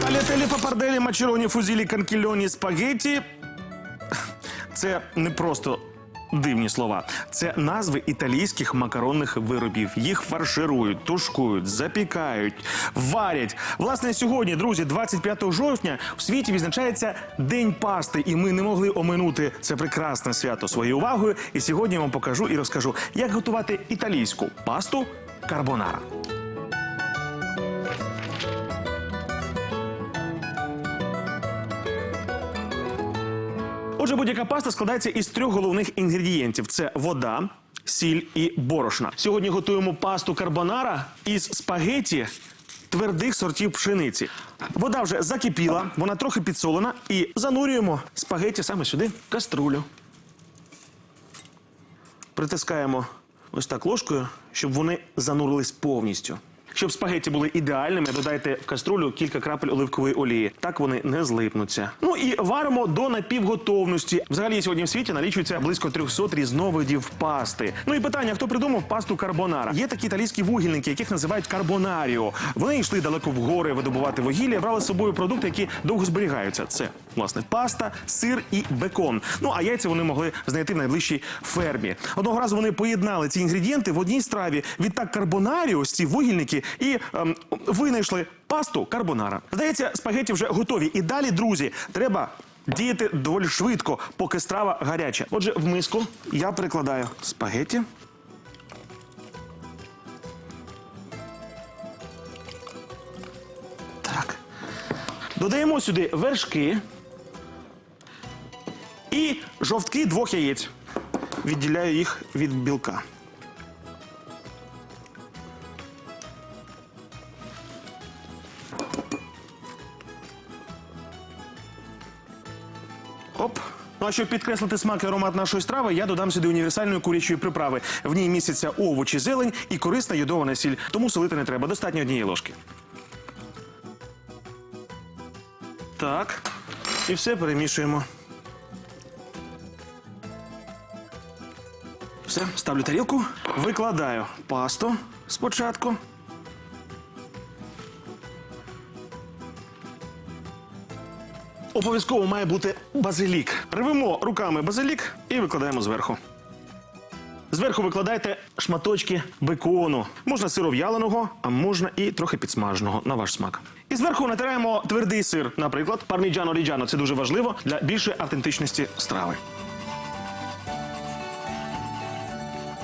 Талітелі папарделі, мачероні, фузілі, канкільоні, спагеті. Це не просто дивні слова. Це назви італійських макаронних виробів. Їх фарширують, тушкують, запікають, варять. Власне, сьогодні, друзі, 25 жовтня, у світі відзначається День пасти, і ми не могли оминути це прекрасне свято своєю увагою. І сьогодні я вам покажу і розкажу, як готувати італійську пасту карбонара. Отже, будь-яка паста складається із трьох головних інгредієнтів: це вода, сіль і борошна. Сьогодні готуємо пасту карбонара із спагеті твердих сортів пшениці. Вода вже закипіла, вона трохи підсолена, і занурюємо спагеті саме сюди, в каструлю. Притискаємо ось так ложкою, щоб вони занурились повністю. Щоб спагеті були ідеальними, додайте в каструлю кілька крапель оливкової олії. Так вони не злипнуться. Ну і варимо до напівготовності. Взагалі сьогодні в світі налічується близько 300 різновидів пасти. Ну і питання: хто придумав пасту карбонара? Є такі італійські вугільники, яких називають карбонаріо. Вони йшли далеко в гори видобувати вугілля, брали з собою продукти, які довго зберігаються. Це власне паста, сир і бекон. Ну а яйця вони могли знайти в найближчій фермі. Одного разу вони поєднали ці інгредієнти в одній страві. Відтак карбонаріо, ці вугільники, і ем, винайшли пасту карбонара. Здається, спагеті вже готові. І далі, друзі, треба. Діяти доволі швидко, поки страва гаряча. Отже, в миску я прикладаю спагеті. Так. Додаємо сюди вершки і жовтки двох яєць. Відділяю їх від білка. Оп. Ну а щоб підкреслити смак і аромат нашої страви, я додам сюди універсальної курячої приправи. В ній містяться овочі, зелень і корисна йодована сіль. Тому солити не треба. Достатньо однієї ложки. Так. І все перемішуємо. Все, ставлю тарілку, викладаю пасту спочатку. Обов'язково має бути базилік. Рвемо руками базилік і викладаємо зверху. Зверху викладайте шматочки бекону. Можна сиров'яленого, а можна і трохи підсмаженого на ваш смак. І зверху натираємо твердий сир, наприклад, парміджано ріджано. Це дуже важливо для більшої автентичності страви.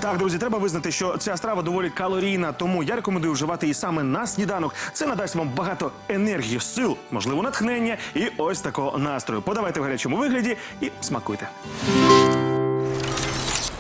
Так, друзі, треба визнати, що ця страва доволі калорійна, тому я рекомендую вживати її саме на сніданок. Це надасть вам багато енергії, сил, можливо, натхнення і ось такого настрою. Подавайте в гарячому вигляді і смакуйте.